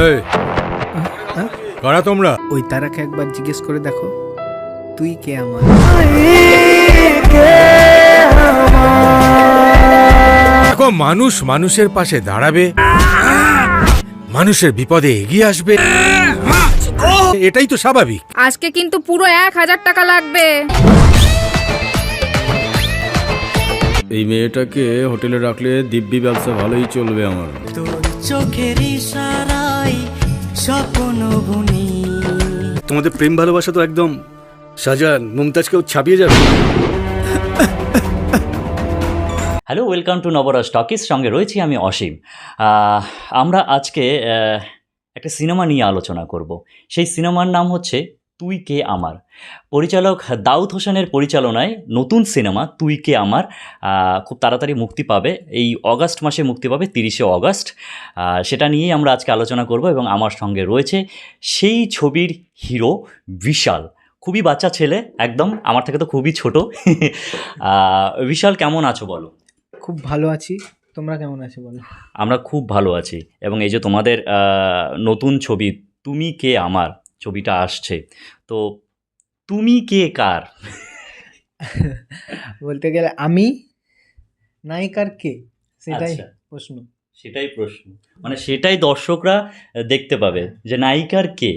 এই। কারা তোমরা? ওই তারাকে একবার জিজ্ঞেস করে দেখো। তুই কে আমার? দেখো মানুষ মানুষের পাশে দাঁড়াবে। মানুষের বিপদে এগিয়ে আসবে। এটাই তো স্বাভাবিক। আজকে কিন্তু পুরো এক হাজার টাকা লাগবে। এই মেয়েটাকে হোটেলে রাখলে দিব্যি ব্যবসা ভালোই চলবে আমার। তোর চোখের স্বপ্ন বুনি তোমাদের প্রেম ভালোবাসা তো একদম শাহজাহান মুমতাজকেও ছাপিয়ে যাবে। Hello welcome to Nabaraj talkies সঙ্গে রয়েছি আমি অসীম। আমরা আজকে একটা সিনেমা নিয়ে আলোচনা করব। সেই সিনেমার নাম হচ্ছে তুই কে আমার? পরিচালক দাউদ হোসেনের পরিচালনায় নতুন সিনেমা তুই কে আমার খুব তাড়াতাড়ি মুক্তি পাবে। এই অগাস্ট মাসে মুক্তি পাবে তিরিশে অগাস্ট। সেটা নিয়েই আমরা আজকে আলোচনা করব এবং আমার সঙ্গে রয়েছে সেই ছবির হিরো বিশাল। খুবই বাচ্চা ছেলে একদম আমার থেকে তো খুবই ছোট। বিশাল কেমন আছো বলো? খুব ভালো আছি। তোমরা কেমন আছো বলো? আমরা খুব ভালো আছি। এবং এই যে তোমাদের নতুন ছবি তুমি কে আমার? ছবিটা আসছে। তো তুমি কে কার? বলতে গেলে আমি নায়িকার কে? সেটাই আচ্ছা। প্রশ্ন। সেটাই প্রশ্ন। মানে সেটাই দর্শকরা দেখতে পাবে যে নায়িকার কে?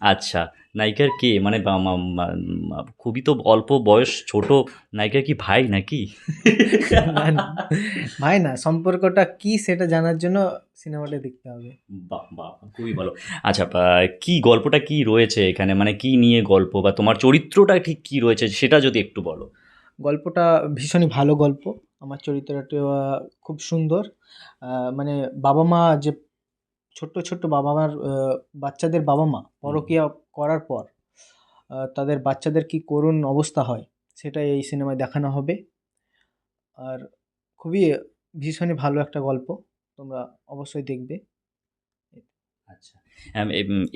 আচ্ছা। নায়িকার কে? মানে খুবই তো অল্প বয়স ছোট নায়িকার কি ভাই নাকি। ভাই না সম্পর্কটা কি সেটা জানার জন্য সিনেমাটা দেখতে হবে। বাহ বাহ খুবই ভালো। আচ্ছা কি গল্পটা কি রয়েছে এখানে? মানে কি নিয়ে গল্প? বা তোমার চরিত্রটা ঠিক কি রয়েছে? সেটা যদি একটু বলো। গল্পটা ভীষণই ভালো গল্প। আমার চরিত্রটা খুব সুন্দর। মানে বাবা মা যে ছোট্ট ছোট্ট বাবা মার বাচ্চাদের বাবা মা পরকিয়া করার পর তাদের বাচ্চাদের কি করুণ অবস্থা হয় সেটাই এই সিনেমায় দেখানো হবে। আর খুবই ভীষণই ভালো একটা গল্প তোমরা অবশ্যই দেখবে। আচ্ছা।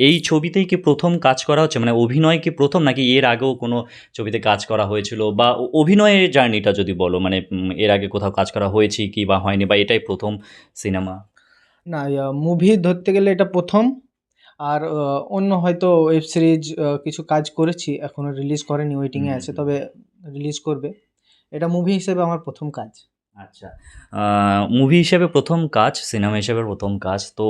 এই ছবিতেই কি প্রথম কাজ করা হচ্ছে? মানে অভিনয় কি প্রথম নাকি এর আগেও কোনো ছবিতে কাজ করা হয়েছিল? বা অভিনয়ের জার্নিটা যদি বলো মানে এর আগে কোথাও কাজ করা হয়েছে কি বা হয়নি বা এটাই প্রথম সিনেমা? না মুভি ধরতে গেলে এটা প্রথম। আর অন্য হয়তো ওয়েব সিরিজ কিছু কাজ করেছি এখনও রিলিজ করেনি ওয়েটিংয়ে হুম, আছে হুম। তবে রিলিজ করবে। এটা মুভি হিসেবে আমার প্রথম কাজ। আচ্ছা। মুভি হিসেবে প্রথম কাজ সিনেমা হিসেবে প্রথম কাজ, তো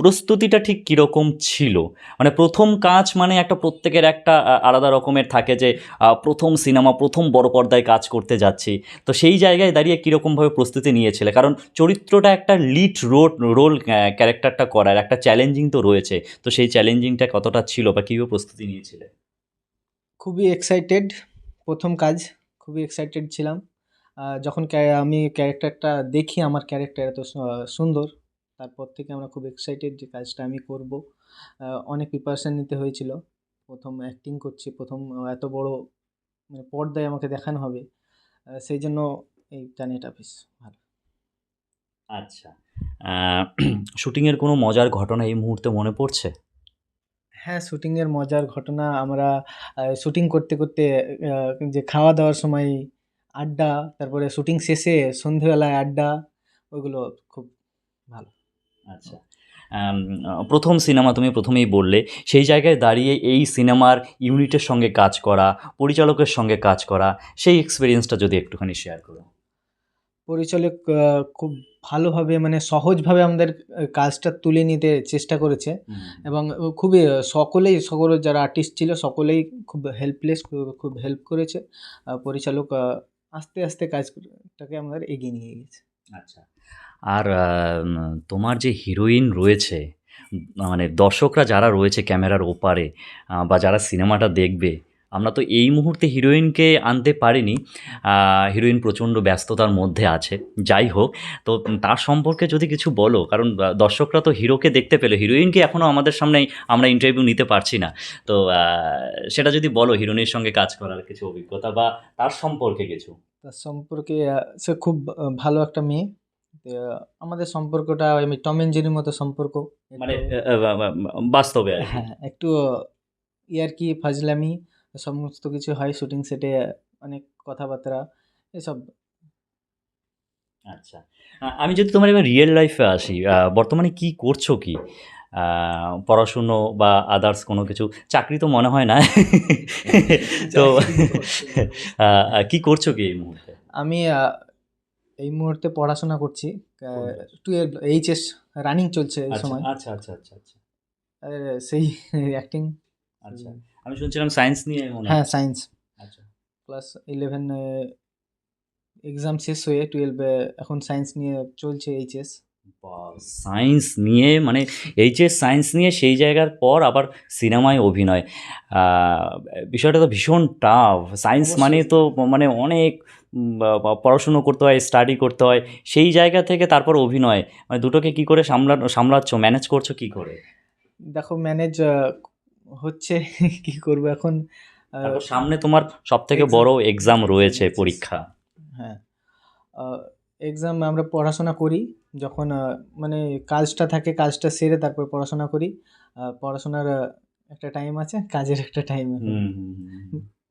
প্রস্তুতিটা ঠিক কীরকম ছিল? মানে প্রথম কাজ মানে একটা প্রত্যেকের একটা আলাদা রকমের থাকে যে প্রথম সিনেমা প্রথম বড় পর্দায় কাজ করতে যাচ্ছি। তো সেই জায়গায় দাঁড়িয়ে কীরকমভাবে প্রস্তুতি নিয়েছিলে? কারণ চরিত্রটা একটা লিড রোল রোল ক্যারেক্টারটা করার একটা চ্যালেঞ্জিং তো রয়েছে। তো সেই চ্যালেঞ্জিংটা কতটা ছিল বা কীভাবে প্রস্তুতি নিয়েছিলে? খুবই এক্সাইটেড প্রথম কাজ, খুবই এক্সাইটেড ছিলাম। যখন আমি ক্যারেক্টারটা দেখি আমার ক্যারেক্টার এত সুন্দর তারপর থেকে আমরা খুব এক্সাইটেড যে কাজটা আমি করব। অনেক প্রিপারেশান নিতে হয়েছিল। প্রথম অ্যাক্টিং করছি প্রথম এত বড় মানে পর্দায় আমাকে দেখানো হবে। সেই জন্য এই জার্নিটা বেশ ভালো। আচ্ছা। শুটিংয়ের কোনো মজার ঘটনা এই মুহূর্তে মনে পড়ছে? হ্যাঁ শুটিংয়ের মজার ঘটনা আমরা শুটিং করতে করতে যে খাওয়া দাওয়ার সময় আড্ডা তারপরে শুটিং শেষে সন্ধেবেলায় আড্ডা ওইগুলো খুব ভালো। আচ্ছা। প্রথম সিনেমা তুমি প্রথমেই বললে সেই জায়গায় দাঁড়িয়ে এই সিনেমার ইউনিটের সঙ্গে কাজ করা পরিচালকের সঙ্গে কাজ করা সেই এক্সপিরিয়েন্সটা যদি একটুখানি শেয়ার করো। পরিচালক খুব ভালোভাবে মানে সহজভাবে আমাদের কাজটা তুলে নিতে চেষ্টা করেছে এবং খুবই সকলেই সকল যারা আর্টিস্ট ছিল সকলেই খুব হেল্পলেস খুব হেল্প করেছে। পরিচালক আস্তে আস্তে কাজটাকে আমাদের এগিয়ে নিয়ে গেছে আচ্ছা। আর তোমার যে হিরোইন রয়েছে মানে দর্শকরা যারা রয়েছে ক্যামেরার ওপারে বা যারা সিনেমাটা দেখবে আমরা তো এই মুহূর্তে হিরোইনকে আনতে পারিনি। হিরোইন প্রচণ্ড ব্যস্ততার মধ্যে আছে। যাই হোক তো তার সম্পর্কে যদি কিছু বলো কারণ দর্শকরা তো হিরোকে দেখতে পেল। হিরোইনকে এখনও আমাদের সামনে আমরা ইন্টারভিউ নিতে পারছি না। তো সেটা যদি বলো হিরোইনের সঙ্গে কাজ করার কিছু অভিজ্ঞতা বা তার সম্পর্কে কিছু। তার সম্পর্কে সে খুব ভালো একটা মেয়ে। আমাদের সম্পর্কটা আমি টম এন্ড জেরির মতো সম্পর্ক। মানে বাস্তবে আর কি। হ্যাঁ একটু ইয়ারকি ফাজলামি সমস্ত কিছু হয় শুটিং সেটে অনেক কথাবার্তা এসব। আচ্ছা। আমি যদি তোমার এবার রিয়েল লাইফে আসি বর্তমানে কি করছ কি? পড়াশুনো বা আদার্স কোনো কিছু? চাকরি তো মনে হয় না। তো কি করছ কি এই মুহূর্তে? আমি এই মুহূর্তে পড়াশোনা করছি। টুয়েলভ এইচএস রানিং চলছে এই আচ্ছা সময়। আচ্ছা আচ্ছা আচ্ছা। আচ্ছা সেই অ্যাক্টিং আচ্ছা। আমি শুনছিলাম সায়েন্স নিয়ে মনে হ্যাঁ। সায়েন্স আচ্ছা। ক্লাস ইলেভেন এক্সাম শেষ হয়ে টুয়েলভে এখন সায়েন্স নিয়ে চলছে এইচএস সায়েন্স নিয়ে মানে এইচএস সায়েন্স নিয়ে সেই জায়গার পর আবার সিনেমায় অভিনয়। বিষয়টা তো ভীষণ টাফ সায়েন্স মানে তো মানে অনেক পড়াশুনো করতে হয় স্টাডি করতে হয়। সেই জায়গা থেকে তারপর অভিনয়। মানে দুটোকে কি করে সামলা সামলাচ্ছ ম্যানেজ করছ কি করে? দেখো ম্যানেজ হচ্ছে কি করব এখন? সামনে তোমার সব থেকে বড় এক্সাম রয়েছে পরীক্ষা। হ্যাঁ। এক্সাম আমরা পড়াশোনা করি যখন মানে কাজটা থাকে কাজটা সেরে তারপর পড়াশোনা করি। পড়াশোনার একটা টাইম আছে কাজের একটা টাইম।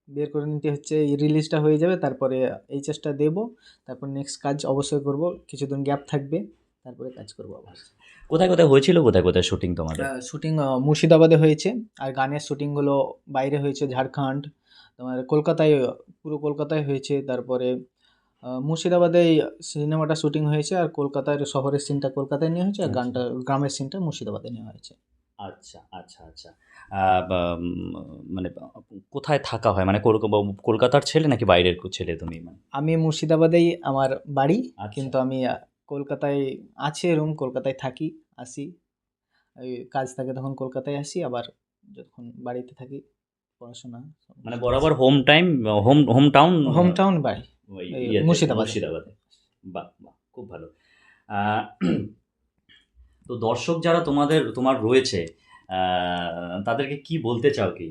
বের করে নিতে হচ্ছে রিলিজটা হয়ে যাবে তারপরে এইচএসটা দেবো তারপর নেক্সট কাজ অবশ্যই করব কিছুদিন গ্যাপ থাকবে। তারপরে কাজ করব আবার। কোথায় কোথায় হয়েছিল? কোথায় কোথায় শুটিং তোমাদের? শুটিং মুর্শিদাবাদে হয়েছে আর গানের শুটিংগুলো বাইরে হয়েছে ঝাড়খণ্ড। তোমার কলকাতায় পুরো কলকাতায় হয়েছে তারপরে মুর্শিদাবাদে সিনেমাটা শুটিং হয়েছে আর কলকাতার শহরের সিনটা কলকাতায় নেওয়া হয়েছে আর গানটা গ্রামের সিনটা মুর্শিদাবাদে নেওয়া হয়েছে। আচ্ছা আচ্ছা আচ্ছা। মানে কোথায় থাকা হয়? মানে কলকা- কলকাতার ছেলে নাকি বাইরের ছেলে তুমি? মানে আমি মুর্শিদাবাদেই আমার বাড়ি আচ্ছা। কিন্তু আমি কলকাতায় আছে রুম কলকাতায় থাকি আসি। ওই কাজ থাকে তখন কলকাতায় আসি আবার যখন বাড়িতে থাকি পড়াশোনা মানে বরাবর home time home home town home town বাড়ি মুর্শিদাবাদ। মুর্শিদাবাদে। বাহ বাহ খুব ভালো। তো দর্শক যারা তোমাদের তোমার রয়েছে তাদেরকে কি বলতে চাও কি?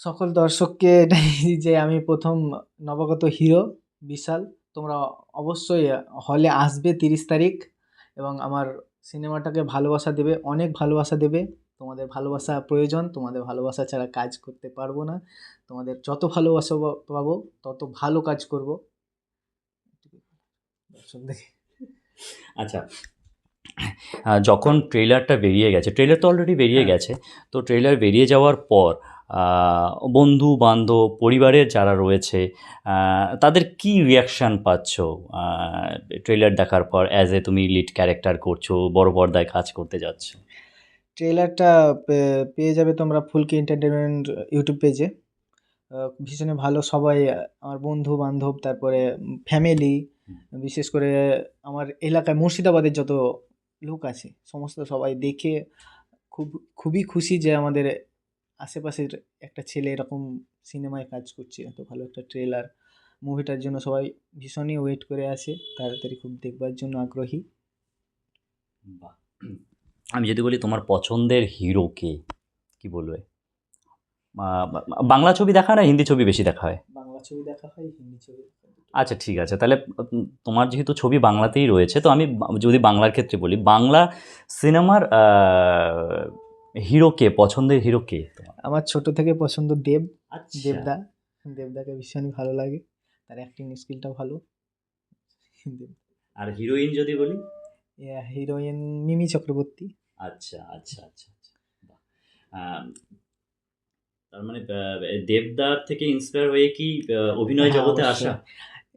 সকল দর্শককে যে আমি প্রথম নবাগত হিরো বিশাল। তোমরা অবশ্যই হলে আসবে তিরিশ তারিখ এবং আমার সিনেমাটাকে ভালোবাসা দেবে অনেক ভালোবাসা দেবে। তোমাদের ভালোবাসা প্রয়োজন তোমাদের ভালোবাসা ছাড়া কাজ করতে পারব না। তোমাদের যত ভালোবাসা পাবো তত ভালো কাজ করব। আচ্ছা যখন ট্রেলারটা বেরিয়ে গেছে ট্রেলার তো অলরেডি বেরিয়ে হ্যাঁ। গেছে তো ট্রেলার বেরিয়ে যাওয়ার পর বন্ধু বান্ধব পরিবারের যারা রয়েছে তাদের কি রিয়াকশান পাচ্ছ? ট্রেলার দেখার পর অ্যাজ এ তুমি লিড ক্যারেক্টার করছ বড় পর্দায় কাজ করতে যাচ্ছ। ট্রেলারটা পেয়ে যাবে তোমরা ফুলকি এন্টারটেনমেন্ট ইউটিউব পেজে ভীষণই ভালো সবাই আমার বন্ধু বান্ধব তারপরে ফ্যামিলি বিশেষ করে আমার এলাকায় মুর্শিদাবাদের যত লোক আছে সমস্ত সবাই দেখে খুব খুবই খুশি যে আমাদের আশেপাশের একটা ছেলে এরকম সিনেমায় কাজ করছে এত ভালো একটা ট্রেলার মুভিটার জন্য সবাই ভীষণই ওয়েট করে আছে তাড়াতাড়ি খুব দেখবার জন্য আগ্রহী। বাহ। আমি যদি বলি তোমার পছন্দের হিরো কে কি বলবে? বাংলা ছবি দেখা না হিন্দি ছবি বেশি দেখা হয়? বাংলা ছবি দেখা হয় হিন্দি ছবি। আচ্ছা ঠিক আছে। তাহলে তোমার যেহেতু ছবি বাংলাতেই রয়েছে তো আমি যদি বাংলার ক্ষেত্রে বলি বাংলা সিনেমার হিরো কে? পছন্দের হিরো কে আমার ছোট থেকে পছন্দ দেব আচ্ছা। দেবদা। দেবদাকে ভীষণই ভালো লাগে। তার অ্যাক্টিং স্কিলটা ভালো। আর হিরোইন যদি বলি? হিরোইন মিমি চক্রবর্তী। আচ্ছা আচ্ছা আচ্ছা আচ্ছা। তার মানে দেবদার থেকে ইন্সপায়ার হয়ে কি অভিনয় জগতে আসা?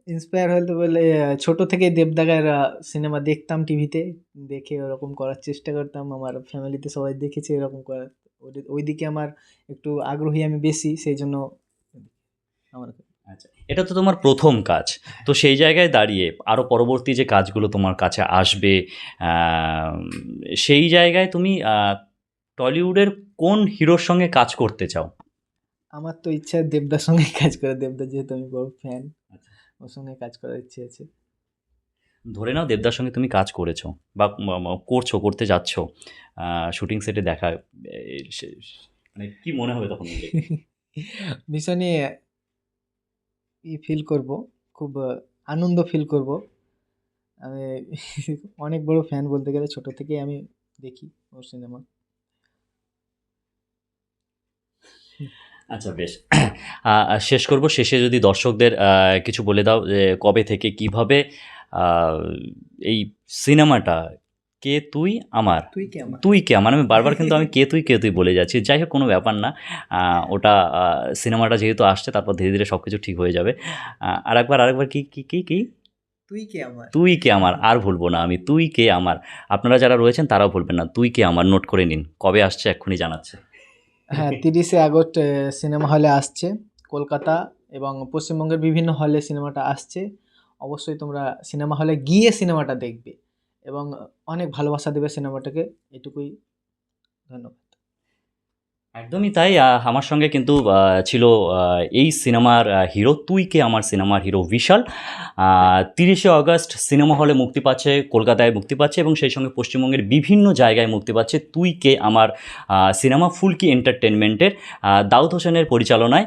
ইন্সপায়ার হতে বলে ছোট থেকে দেবদাগার সিনেমা দেখতাম টিভিতে দেখে ওরকম করার চেষ্টা করতাম। আমার ফ্যামিলিতে সবাই দেখেছে এরকম করার। ওই- ওইদিকে আমার একটু আগ্রহী আমি বেশি সেই জন্য আমার আচ্ছা এটা তো তোমার প্রথম কাজ। তো সেই জায়গায় দাঁড়িয়ে আরও পরবর্তী যে কাজগুলো তোমার কাছে আসবে সেই জায়গায় তুমি টলিউডের কোন হিরোর সঙ্গে কাজ করতে চাও? আমার তো ইচ্ছা দেবদার সঙ্গে কাজ করে। দেবদার যেহেতু আমি বড় ফ্যান। ওর সঙ্গে কাজ করার ইচ্ছে আছে। ধরে নাও দেবদার সঙ্গে তুমি কাজ করেছ বা করছ করতে যাচ্ছ শুটিং সেটে দেখা মানে কি মনে হবে তখন? ভীষণই ই ফিল করব খুব আনন্দ ফিল করব। আমি অনেক বড় ফ্যান বলতে গেলে ছোট থেকেই আমি দেখি ওর সিনেমা আচ্ছা বেশ। শেষ করব। শেষে যদি দর্শকদের কিছু বলে দাও যে কবে থেকে কীভাবে এই সিনেমাটা কে তুই আমার? তুই কে আমার? তুই কে আমার? আমি বারবার কিন্তু আমি কে তুই কে তুই বলে যাচ্ছি। যাই হোক কোনো ব্যাপার না। ওটা সিনেমাটা যেহেতু আসছে তারপর ধীরে ধীরে সব কিছু ঠিক হয়ে যাবে। আহ, আরেকবার আরেকবার কি কি কি কি? তুই কে আমার? তুই কে আমার? আর ভুলবো না আমি। তুই কে আমার? আপনারা যারা রয়েছেন তারাও ভুলবেন না। তুই কে আমার? নোট করে নিন। কবে আসছে এক্ষুনি জানাচ্ছে। হ্যাঁ তিরিশে আগস্ট সিনেমা হলে আসছে কলকাতা এবং পশ্চিমবঙ্গের বিভিন্ন হলে সিনেমাটা আসছে। অবশ্যই তোমরা সিনেমা হলে গিয়ে সিনেমাটা দেখবে এবং অনেক ভালোবাসা দেবে সিনেমাটাকে। এটুকুই ধন্যবাদ। একদমই তাই আমার সঙ্গে কিন্তু ছিল এই সিনেমার হিরো, তুই কে আমার সিনেমার হিরো বিশাল। তিরিশে আগস্ট সিনেমা হলে মুক্তি পাচ্ছে, কলকাতায় মুক্তি পাচ্ছে এবং সেই সঙ্গে পশ্চিমবঙ্গের বিভিন্ন জায়গায় মুক্তি পাচ্ছে তুই কে আমার সিনেমা ফুলকি এন্টারটেনমেন্টের দাউদ হোসেনের পরিচালনায়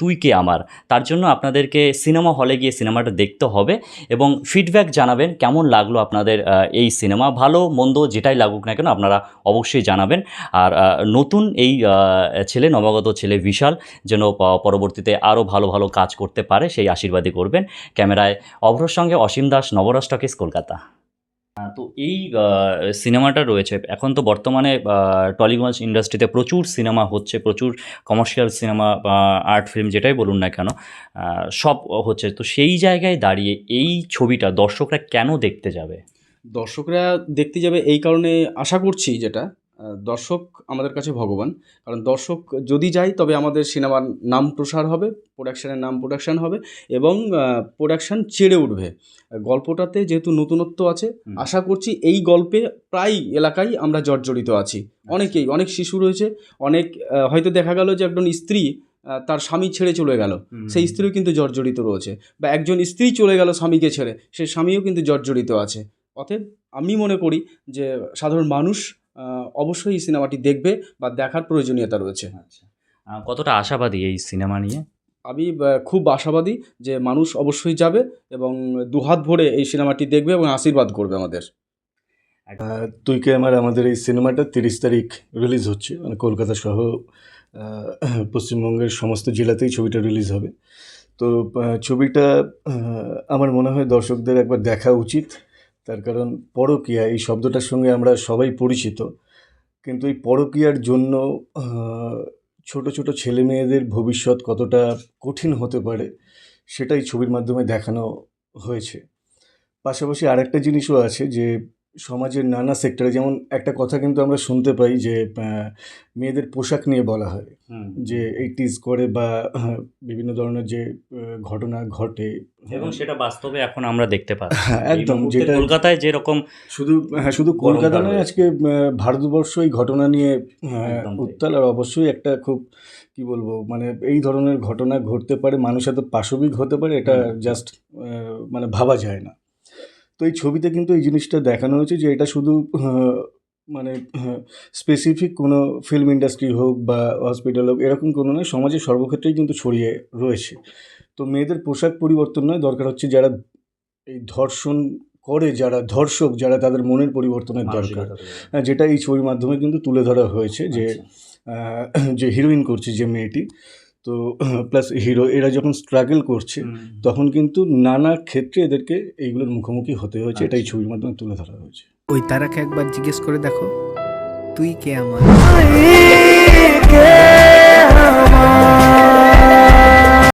তুই কে আমার। তার জন্য আপনাদেরকে সিনেমা হলে গিয়ে সিনেমাটা দেখতে হবে এবং ফিডব্যাক জানাবেন, কেমন লাগল আপনাদের এই সিনেমা? ভালো, মন্দ, যেটাই লাগুক না কেন আপনারা অবশ্যই জানাবেন। আর নতুন এই ছেলে, নবাগত ছেলে বিশাল, যেন পরবর্তীতে আরও ভালো ভালো কাজ করতে পারে, সেই আশীর্বাদই করবেন। ক্যামেরায় অভ্রর সঙ্গে অসীম দাস নবরাজ টকিস কলকাতা তো এই সিনেমাটা রয়েছে। এখন তো বর্তমানে টলিগঞ্জ ইন্ডাস্ট্রিতে প্রচুর সিনেমা হচ্ছে, প্রচুর কমার্শিয়াল সিনেমা আর্ট ফিল্ম যেটাই বলুন না কেন সব হচ্ছে। তো সেই জায়গায় দাঁড়িয়ে এই ছবিটা দর্শকরা কেন দেখতে যাবে? দর্শকরা দেখতে যাবে এই কারণে আশা করছি যেটা দর্শক আমাদের কাছে ভগবান। কারণ দর্শক যদি যায় তবে আমাদের সিনেমার নাম প্রসার হবে প্রোডাকশানের নাম প্রোডাকশান হবে এবং প্রোডাকশান চেড়ে উঠবে। গল্পটাতে যেহেতু নতুনত্ব আছে আশা করছি এই গল্পে প্রায় এলাকায় আমরা জর্জরিত আছি। অনেকেই অনেক শিশু রয়েছে অনেক হয়তো দেখা গেল যে একজন স্ত্রী তার স্বামী ছেড়ে চলে গেল। সেই স্ত্রীও কিন্তু জর্জরিত রয়েছে বা একজন স্ত্রী চলে গেল স্বামীকে ছেড়ে সেই স্বামীও কিন্তু জর্জরিত আছে। অতএব আমি মনে করি যে সাধারণ মানুষ অবশ্যই এই সিনেমাটি দেখবে বা দেখার প্রয়োজনীয়তা রয়েছে। আচ্ছা। কতটা আশাবাদী এই সিনেমা নিয়ে? আমি খুব আশাবাদী যে মানুষ অবশ্যই যাবে এবং দুহাত ভরে এই সিনেমাটি দেখবে এবং আশীর্বাদ করবে আমাদের। তুই কে আমার আমাদের এই সিনেমাটা তিরিশ তারিখ রিলিজ হচ্ছে। মানে কলকাতা সহ পশ্চিমবঙ্গের সমস্ত জেলাতেই ছবিটা রিলিজ হবে। তো ছবিটা আমার মনে হয় দর্শকদের একবার দেখা উচিত। তার কারণ পরকীয়া, এই শব্দটার সঙ্গে আমরা সবাই পরিচিত। কিন্তু এই পরকীয়ার জন্য ছোট ছোট ছেলে মেয়েদের ভবিষ্যৎ কতটা কঠিন হতে পারে, সেটাই ছবির মাধ্যমে দেখানো হয়েছে। পাশাপাশি আরেকটা জিনিসও আছে যে সমাজের নানা সেক্টরে যেমন একটা কথা কিন্তু আমরা শুনতে পাই যে মেয়েদের পোশাক নিয়ে বলা হয়। যে এইটিজ করে বা বিভিন্ন ধরনের যে ঘটনা ঘটে এবং সেটা বাস্তবে এখন আমরা দেখতে পাচ্ছি। হ্যাঁ, একদম, যেটা- কলকাতায় যেরকম শুধু হ্যাঁ শুধু কলকাতা নয় আজকে ভারতবর্ষ এই ঘটনা নিয়ে। উত্তাল আর অবশ্যই একটা খুব কি বলব মানে এই ধরনের ঘটনা ঘটতে পারে মানুষ এত পাশবিক হতে পারে এটা জাস্ট মানে ভাবা যায় না। তো এই ছবিতে কিন্তু এই জিনিসটা দেখানো হয়েছে যে এটা শুধু মানে স্পেসিফিক কোনো ফিল্ম ইন্ডাস্ট্রি হোক বা হসপিটাল হোক এরকম কোনো নয় সমাজের সর্বক্ষেত্রেই কিন্তু ছড়িয়ে রয়েছে। তো মেয়েদের পোশাক পরিবর্তন নয় দরকার হচ্ছে যারা এই ধর্ষণ করে যারা ধর্ষক যারা তাদের মনের পরিবর্তনের দরকার। হ্যাঁ, যেটা এই ছবির মাধ্যমে কিন্তু তুলে ধরা হয়েছে যে যে হিরোইন করছে যে মেয়েটি। তো প্লাস হিরো এরা যখন স্ট্রাগল করছে তখন কিন্তু নানা ক্ষেত্রে এদেরকে এইগুলোর মুখোমুখি হতে হয়েছে এটাই ছবির মাধ্যমে তুলে ধরা হয়েছে। ওই তারাকে একবার জিজ্ঞেস করে দেখো তুই কে আমার? তুই কে আমার?